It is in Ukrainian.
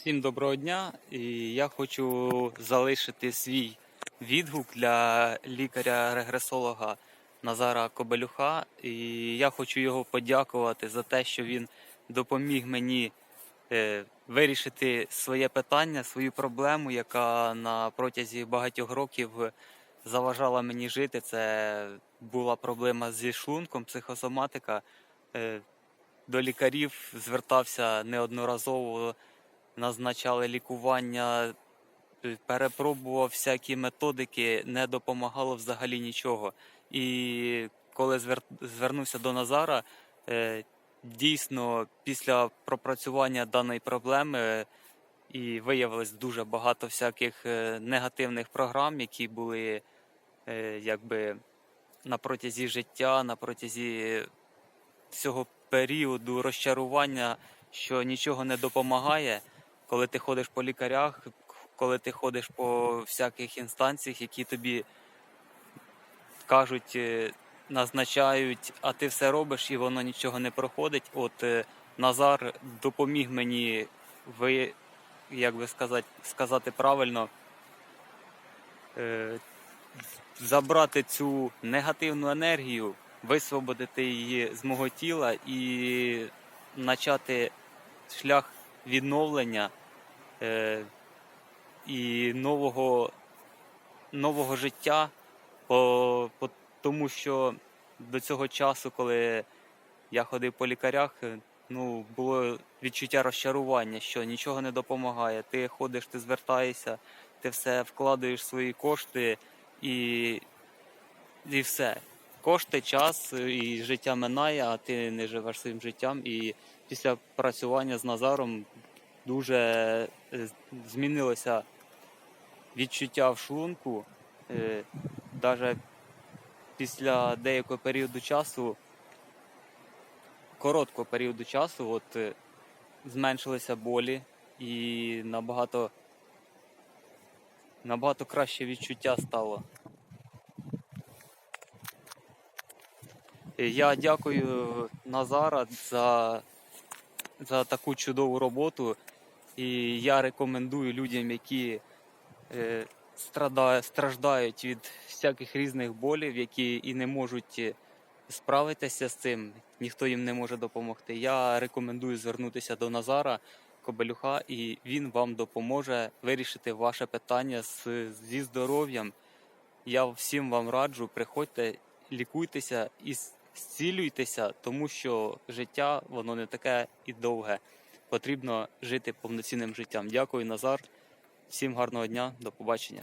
Всім доброго дня. І я хочу залишити свій відгук для лікаря-регресолога Назара Кобелюха. І я хочу його подякувати за те, що він допоміг мені е, вирішити своє питання, свою проблему, яка на протязі багатьох років заважала мені жити. Це була проблема зі шлунком, психосоматика. Е, До лікарів звертався неодноразово назначали лікування, е, перепробував всякі методики, не допомагало взагалі нічого. І коли звер... звернувся до Назара, е, дійсно після пропрацювання даної проблеми е, і виявилось дуже багато всяких негативних програм, які були якби на протязі життя, на протязі всього періоду розчарування, що нічого не допомагає, коли ти ходиш по лікарях, коли ти ходиш по всяких інстанціях, які тобі кажуть, е, назначають, а ти все робиш і воно нічого не проходить. От е, Назар допоміг мені ви, як би сказати, сказати правильно, е, забрати цю негативну енергію, висвободити її з мого тіла і почати шлях відновлення і нового, нового життя, по, по тому що до цього часу, коли я ходив по лікарях, е, ну, було відчуття розчарування, що нічого не допомагає. Ти ходиш, ти звертаєшся, ти все вкладаєш свої кошти і, і все. Кошти, час е, і життя минає, а ти не живеш своїм життям. І після працювання з Назаром дуже е, змінилося відчуття в шлунку. Навіть після деякого періоду часу, короткого періоду часу, от е, зменшилися болі і набагато, набагато краще відчуття стало. Е, Я дякую Назара за, за таку чудову роботу. І я рекомендую людям, які е, страдає, страждають від всяких різних болів, які і не можуть е, справитися з цим, ніхто їм не може допомогти. Я рекомендую звернутися до Назара Кобелюха, і він вам допоможе вирішити ваше питання з, зі здоров'ям. Я всім вам раджу, приходьте, лікуйтеся і зцілюйтеся, тому що життя воно не таке і довге. Потрібно жити повноцінним життям. Дякую, Назар. Всім гарного дня, до побачення.